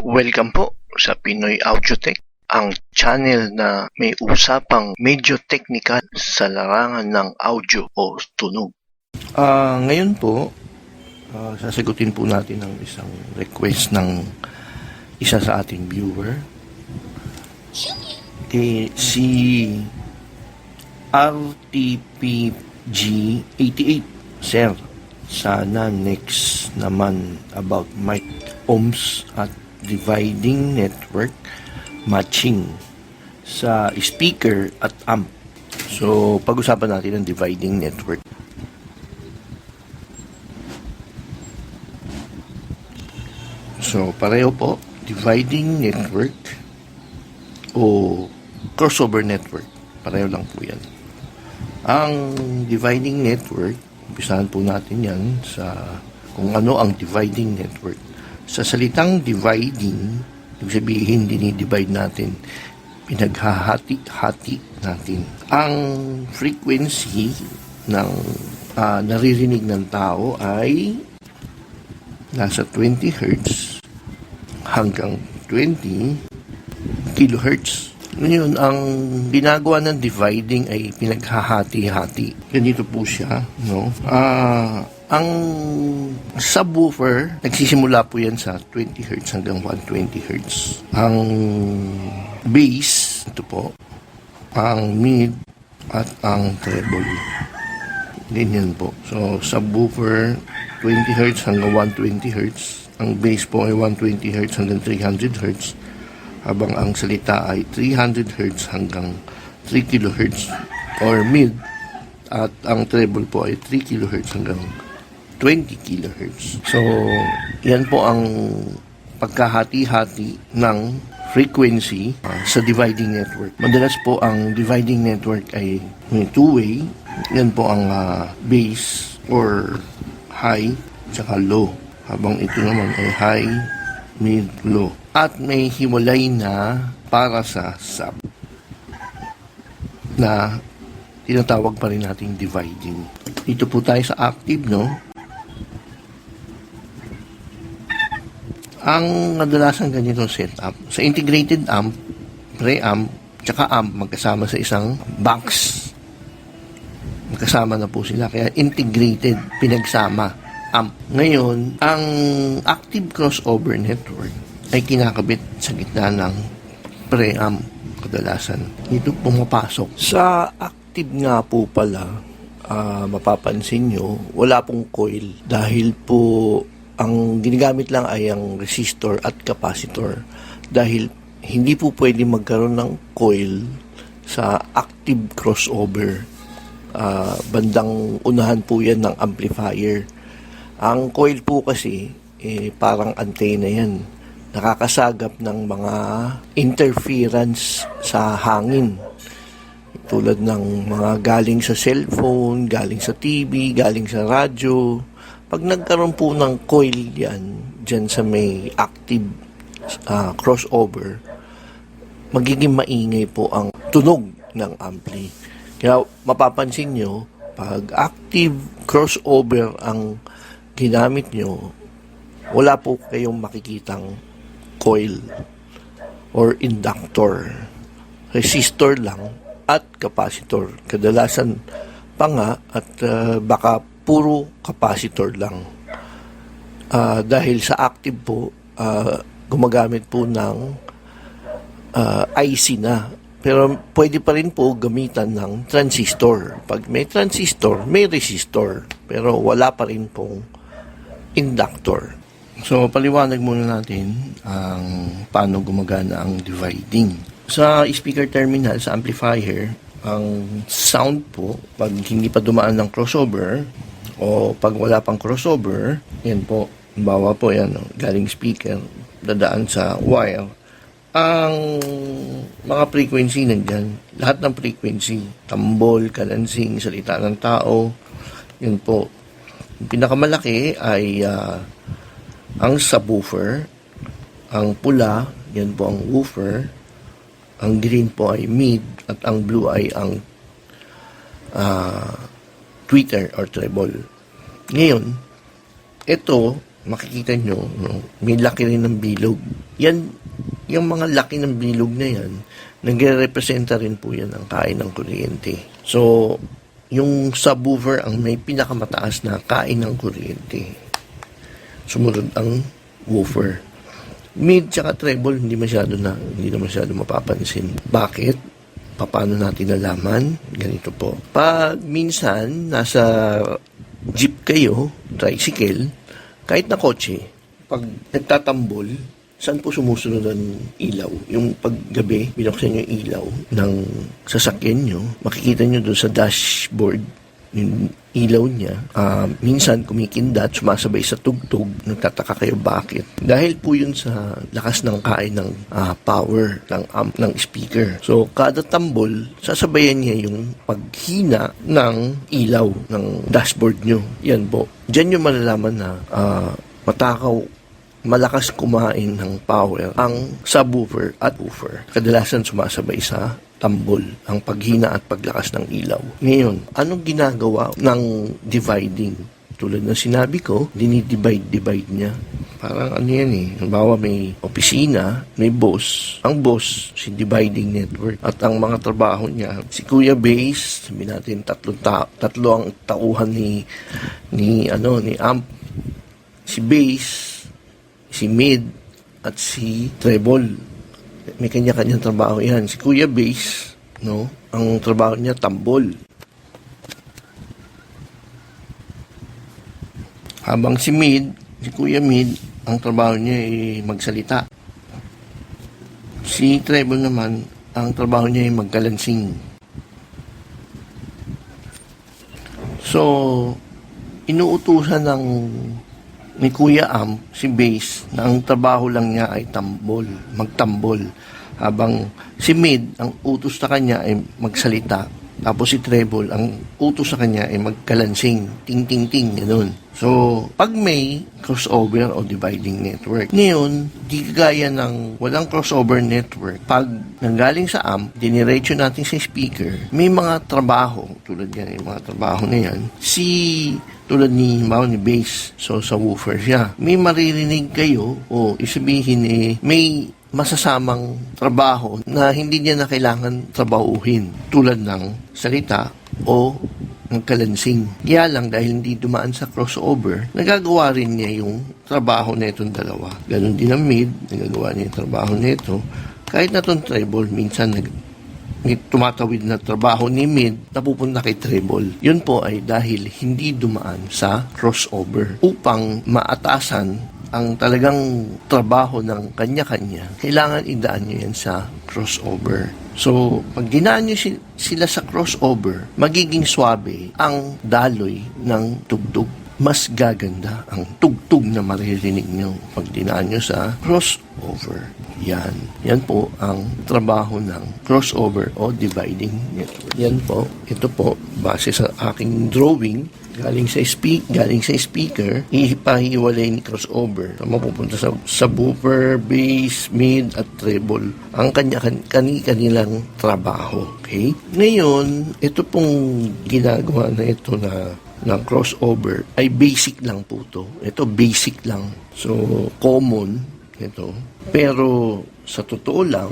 Welcome po sa Pinoy Audiotech, ang channel na may usapang medyo technical sa larangan ng audio o tunog. Ah, ngayon po, ah, sasagutin po natin ang isang request ng isa sa ating viewer. Eh, si RTPG88. Sir, sana next naman about mic ohms at dividing network matching sa speaker at amp. So, pag-usapan natin ang dividing network. So, pareho po, dividing network o crossover network. Pareho lang po yan. Ang dividing network, umpisahan po natin yan sa kung ano ang dividing network. Sa salitang dividing, ibig sabihin, dinidivide natin, pinaghahati-hati natin. Ang frequency ng ah, naririnig ng tao ay nasa 20 Hz hanggang 20 kilohertz. Ngayon, ang ginagawa ng dividing ay pinaghahati-hati. Ganito po siya, no? Ah, ang subwoofer, nagsisimula po yan sa 20 Hz hanggang 120 Hz. Ang bass, ito po, ang mid at ang treble. Ganyan po. So, subwoofer, 20 Hz hanggang 120 Hz. Ang bass po ay 120 Hz hanggang 300 Hz. Habang ang salita ay 300 Hz hanggang 3 kHz or mid. At ang treble po ay 3 kHz hanggang 20 kHz. So, yan po ang pagkahati-hati ng frequency uh, sa dividing network. Madalas po ang dividing network ay may two-way. Yan po ang uh, base or high tsaka low. Habang ito naman ay high, mid, low. At may hiwalay na para sa sub na tinatawag pa rin nating dividing. Dito po tayo sa active, no? Ang kadalasan ganitong setup, sa integrated amp, preamp, tsaka amp magkasama sa isang box. Magkasama na po sila, kaya integrated, pinagsama, amp. Ngayon, ang active crossover network ay kinakabit sa gitna ng preamp kadalasan. Ito pumapasok. Sa active nga po pala, ah, mapapansin nyo, wala pong coil dahil po ang ginagamit lang ay ang resistor at capacitor dahil hindi po pwede magkaroon ng coil sa active crossover. Ah, bandang unahan po yan ng amplifier. Ang coil po kasi, eh, parang antena yan. Nakakasagap ng mga interference sa hangin. Tulad ng mga galing sa cellphone, galing sa TV, galing sa radyo. Pag nagkaroon po ng coil yan, dyan sa may active ah, crossover, magiging maingay po ang tunog ng ampli. Kaya mapapansin nyo, pag active crossover ang ginamit nyo, wala po kayong makikitang coil or inductor. Resistor lang at capacitor. Kadalasan pa nga at ah, baka puro capacitor lang. Ah, dahil sa active po, ah, gumagamit po ng ah, IC na. Pero pwede pa rin po gamitan ng transistor. Pag may transistor, may resistor. Pero wala pa rin pong inductor. So, paliwanag muna natin ang paano gumagana ang dividing. Sa speaker terminal, sa amplifier, ang sound po, pag hindi pa dumaan ng crossover, o pag wala pang crossover, yan po, bawa po yan, galing speaker, dadaan sa wire. Ang mga frequency nandyan, lahat ng frequency, tambol, kalansing, salita ng tao, yun po. Yung pinakamalaki ay ah, ang subwoofer, ang pula, yan po ang woofer, ang green po ay mid, at ang blue ay ang ah, tweeter or treble. Ngayon, ito makikita nyo, no, may laki rin ng bilog. Yan, yung mga laki ng bilog na yan, nagre-representa rin po yan ang kain ng kuryente. So, yung subwoofer ang may pinakamataas na kain ng kuryente. Sumunod ang woofer. Mid tsaka treble hindi masyado na hindi na masyado mapapansin. Bakit? Paano natin nalaman? Ganito po. Pag minsan nasa jeep kayo, tricycle, kahit na kotse, pag nagtatambol, saan po sumusunod ang ilaw? Yung paggabi, binuksan yung ilaw ng sasakyan nyo, makikita nyo doon sa dashboard, yung ilaw niya, ah, minsan kumikindat, sumasabay sa tugtog, nagtataka kayo bakit. Dahil po yun sa lakas ng kain ng ah, power ng amp ng speaker. So, kada tambol, sasabayan niya yung paghina ng ilaw ng dashboard nyo. Yan po. Diyan nyo malalaman na ah, matakaw malakas kumain ng power ang subwoofer at woofer. Kadalasan sumasabay sa tambol ang paghina at paglakas ng ilaw. Ngayon, anong ginagawa ng dividing? Tulad ng sinabi ko, dinidivide-divide niya. Parang ano yan eh. Halimbawa may opisina, may boss. Ang boss, si dividing network. At ang mga trabaho niya, si Kuya Base, sabi natin tatlo, ta- tatlo ang tauhan ni, ni, ano, ni Amp. Si Base, si Mid at si Treble. May kanya-kanyang trabaho yan. Si Kuya Base, no, ang trabaho niya tambol. Habang si Mid, si Kuya Mid, ang trabaho niya ay magsalita. Si Treble naman, ang trabaho niya ay magkalansing. So, inuutusan ng ni Kuya Am, si Base, na ang trabaho lang niya ay tambol, magtambol. Habang si Mid, ang utos sa kanya ay magsalita. Tapos si Treble, ang utos sa kanya ay magkalansing, ting-ting-ting, ganun. So, pag may crossover o dividing network, ngayon, di kagaya ng walang crossover network, pag nanggaling sa amp, diniretso natin sa speaker, may mga trabaho, tulad yan, yung mga trabaho na yan, si tulad ni ni bass so sa woofer siya may maririnig kayo o isabihin eh may masasamang trabaho na hindi niya na kailangan trabahuhin tulad ng salita o ng kalansing. Kaya lang dahil hindi dumaan sa crossover, nagagawa rin niya yung trabaho na itong dalawa. Ganon din ang mid, nagagawa niya yung trabaho nito. Kahit na itong treble, minsan nag, tumatawid na trabaho ni mid napupunta kay treble. Yun po ay dahil hindi dumaan sa crossover upang maatasan ang talagang trabaho ng kanya-kanya, kailangan idaan nyo yan sa crossover. So, pag dinaan nyo si- sila sa crossover, magiging swabe ang daloy ng tugtog. Mas gaganda ang tugtog na maririnig nyo pag dinaan nyo sa crossover. Yan. Yan po ang trabaho ng crossover o dividing network. Yan po. Ito po, base sa aking drawing, galing sa speak galing sa speaker ipahiwalay ni crossover so, mapupunta sa subwoofer bass mid at treble ang kanya kani kanilang trabaho okay ngayon ito pong ginagawa na ito na ng crossover ay basic lang po to ito basic lang so common ito pero sa totoo lang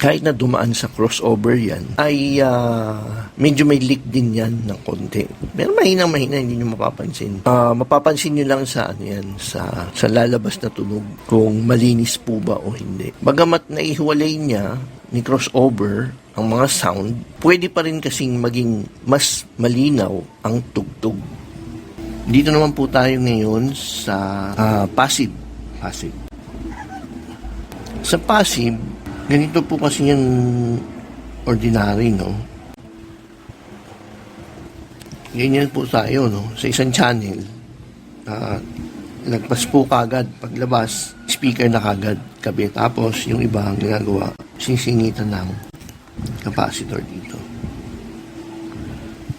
kahit na dumaan sa crossover yan, ay ah, medyo may leak din yan ng konti. Pero mahina mahina, hindi nyo mapapansin. Ah, mapapansin nyo lang sa ano yan, sa, sa lalabas na tunog, kung malinis po ba o hindi. Bagamat naihiwalay niya ni crossover ang mga sound, pwede pa rin kasing maging mas malinaw ang tugtog. Dito naman po tayo ngayon sa ah, passive. Passive. Sa passive, ganito po kasi yung ordinary, no? Ganyan po tayo, no? Sa isang channel, ah, lagpas po kagad, paglabas, speaker na kagad, kabi. Tapos, yung iba ang ginagawa, sisingitan ng capacitor dito.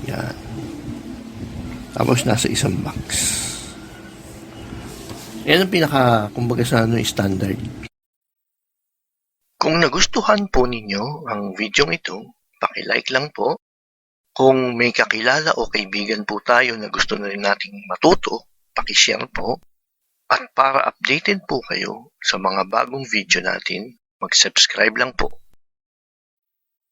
Yan. Tapos, nasa isang box. Yan ang pinaka, kumbaga sa ano, standard. Kung nagustuhan po ninyo ang video ito, pakilike lang po. Kung may kakilala o kaibigan po tayo na gusto na rin nating matuto, pakishare po. At para updated po kayo sa mga bagong video natin, mag-subscribe lang po.